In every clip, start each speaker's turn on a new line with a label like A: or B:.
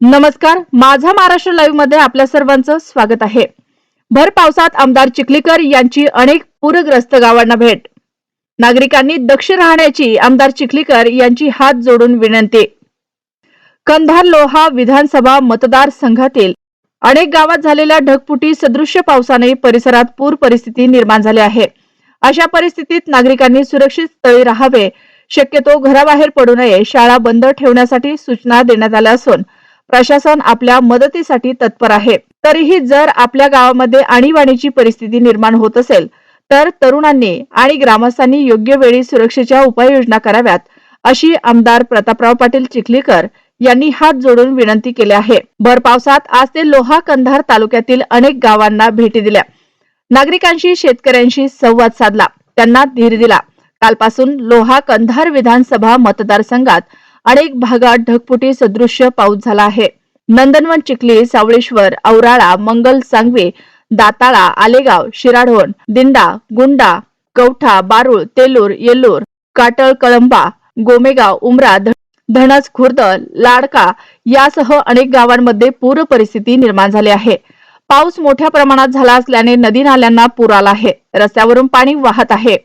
A: नमस्कार माझा महाराष्ट्र लाईव्हमध्ये आपल्या सर्वांचं स्वागत आहे. भर पावसात आमदार चिखलीकर यांची अनेक पूरग्रस्त गावांना भेट. नागरिकांनी दक्ष राहण्याची आमदार चिखलीकर यांची हात जोडून विनंती. कंधार लोहा विधानसभा मतदारसंघातील अनेक गावात झालेल्या ढगफुटी सदृश्य पावसाने परिसरात पूर परिस्थिती निर्माण झाली आहे. अशा परिस्थितीत नागरिकांनी सुरक्षित स्थळी राहावे. शक्यतो घराबाहेर पडू नये. शाळा बंद ठेवण्यासाठी सूचना देण्यात आल्या असून प्रशासन आपल्या मदतीसाठी तत्पर आहे. तरीही जर आपल्या गावामध्ये आणीबाणीची परिस्थिती निर्माण होत असेल तर तरुणांनी आणि ग्रामस्थांनी योग्य वेळी सुरक्षेच्या उपाययोजना कराव्यात अशी आमदार प्रतापराव पाटील चिखलीकर यांनी हात जोडून विनंती केली आहे. भर पावसात आज ते लोहा कंधार तालुक्यातील अनेक गावांना भेटी दिल्या. नागरिकांशी शेतकऱ्यांशी संवाद साधला. त्यांना धीर दिला. कालपासून लोहा कंधार विधानसभा मतदारसंघात अनेक भागात ढगफुटी सदृश्य पाऊस झाला आहे. नंदनवन चिखली सावळेश्वर औराळा मंगल सांगवे दाताळा आलेगाव शिराढोण दिंडा गुंडा कवठा बारुळ तेलूर येल्लूर काटळ कळंबा गोमेगाव उमरा धणस खुर्द लाडका यासह अनेक गावांमध्ये पूर परिस्थिती निर्माण झाली आहे. पाऊस मोठ्या प्रमाणात झाला असल्याने नदी नाल्यांना पूर आला आहे. रस्त्यावरून पाणी वाहत आहे.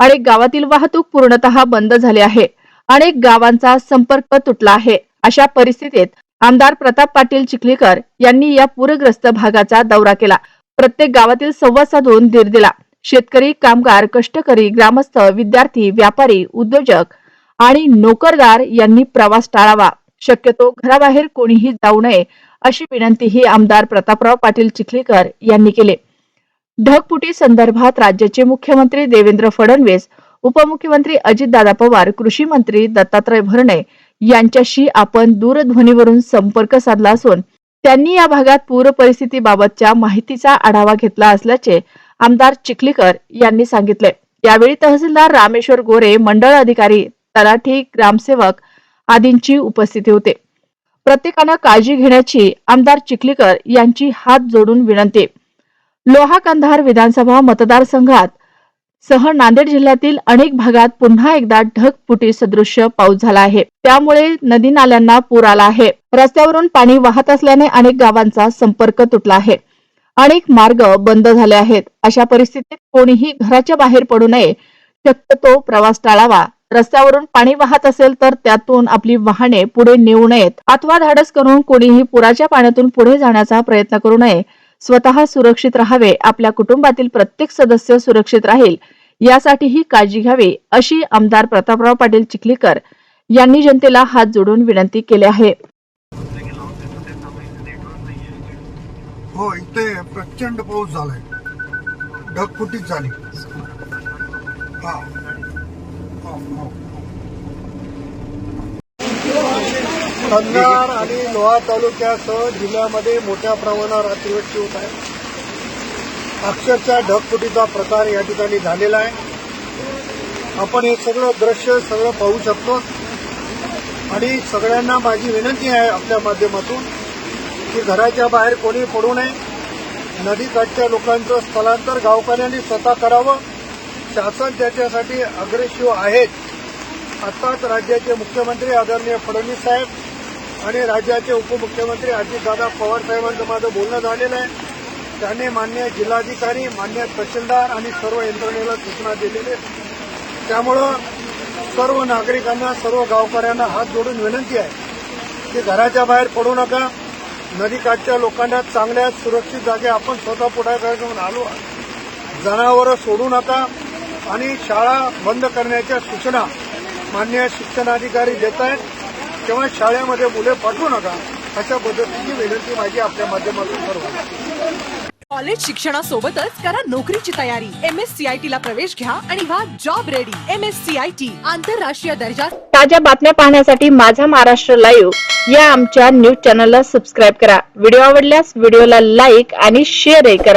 A: अनेक गावातील वाहतूक पूर्णतः बंद झाली आहे. अनेक गावांचा संपर्क तुटला आहे. अशा परिस्थितीत आमदार प्रताप पाटील चिखलीकर यांनी या पूरग्रस्त भागाचा दौरा केला. प्रत्येक गावातील संवाद साधून धीर दिला. शेतकरी कामगार कष्टकरी ग्रामस्थ विद्यार्थी व्यापारी उद्योजक आणि नोकरदार यांनी प्रवास टाळावा. शक्यतो घराबाहेर कोणीही जाऊ नये अशी विनंतीही आमदार प्रतापराव पाटील चिखलीकर यांनी केली. ढगफुटी संदर्भात राज्याचे मुख्यमंत्री देवेंद्र फडणवीस उपमुख्यमंत्री अजितदादा पवार कृषी मंत्री दत्तात्रय भरणे यांच्याशी आपण दूरध्वनीवरून संपर्क साधला असून त्यांनी या भागात पूर परिस्थितीबाबतच्या माहितीचा आढावा घेतला असल्याचे आमदार चिखलीकर यांनी सांगितले. यावेळी तहसीलदार रामेश्वर गोरे मंडळ अधिकारी तलाठी ग्रामसेवक आदींची उपस्थिती होते. प्रत्येकानं काळजी घेण्याची आमदार चिखलीकर यांची हात जोडून विनंती. लोहा कंधार विधानसभा मतदारसंघात सह नांदेड जिल्ह्यातील अनेक भागात पुन्हा एकदा ढगफुटी सदृश्य पाऊस झाला आहे. त्यामुळे नदी नाल्यांना पूर आला आहे. रस्त्यावरून पाणी वाहत असल्याने अनेक गावांचा संपर्क तुटला आहे. अनेक मार्ग बंद झाले आहेत. अशा परिस्थितीत कोणीही घराच्या बाहेर पडू नये. शक्यतो प्रवास टाळावा. रस्त्यावरून पाणी वाहत असेल तर त्यातून आपली वाहने पुढे नेऊ नयेत. अथवा धाडस करून कोणीही पुराच्या पाण्यातून पुढे जाण्याचा प्रयत्न करू नये. स्वतः सुरक्षित राहावे आपल्या कुटुंबातील प्रत्येक सदस्य सुरक्षित राहील यासाठीही काळजी घ्यावी अशी आमदार प्रतापराव पाटील चिखलीकर यांनी जनतेला हात जोडून विनंती केली आहे.
B: हो इथे प्रचंड पाऊस झालाय. ढगफुटीच झाली. कन्नार आणि लोहा तालुक्यासह जिल्ह्यामध्ये मोठ्या प्रमाणावर अतिवृष्टी होत आहे. अक्षरशः ढगफुटीचा प्रकार या ठिकाणी झालेला आहे. आपण हे सगळं दृश्य सगळं पाहू शकतो. आणि सगळ्यांना माझी विनंती आहे आपल्या माध्यमातून की घराच्या बाहेर कोणी पडू नये. नदीकाठच्या लोकांचं स्थलांतर गावकऱ्यांनी स्वतः करावं. शासन त्याच्यासाठी अग्रेसिव्ह आहेत. आत्ताच राज्याचे मुख्यमंत्री आदरणीय फडणवीस साहेब आणि राज्याचे उपमुख्यमंत्री अजितदादा पवार साहेबांचं माझं बोलणं झालेलं आहे. त्यांनी मान्य जिल्हाधिकारी मान्य तहसीलदार आणि सर्व यंत्रणेला सूचना दिलेल्या त्यामुळं सर्व नागरिकांना सर्व गावकऱ्यांना हात जोडून विनंती आहे की घराच्या बाहेर पडू नका. नदीकाठच्या लोकांना चांगल्या सुरक्षित जागे आपण स्वतः पुढाकार घेऊन आलो. जनावरं सोडू नका आणि शाळा बंद करण्याच्या सूचना मान्य शिक्षणाधिकारी देत आहेत. तेव्हा शाळेमध्ये मुले पाठवू नका अशा पद्धतीची विनंती माझी आपल्या माध्यमातून करू.
C: कॉलेज शिक्षणासोबतच करा नोकरीची तयारी. M S C I T ला प्रवेश घ्या आणि व्हा job ready M S C I T आंतरराष्ट्रीय दर्जा
A: ताज्या बातम्या पाहण्यासाठी माझा महाराष्ट्र लाईव्ह या आमच्या न्यूज चॅनलला सबस्क्राईब करा. व्हिडिओ आवडल्यास व्हिडिओला लाईक आणि शेअरही करा.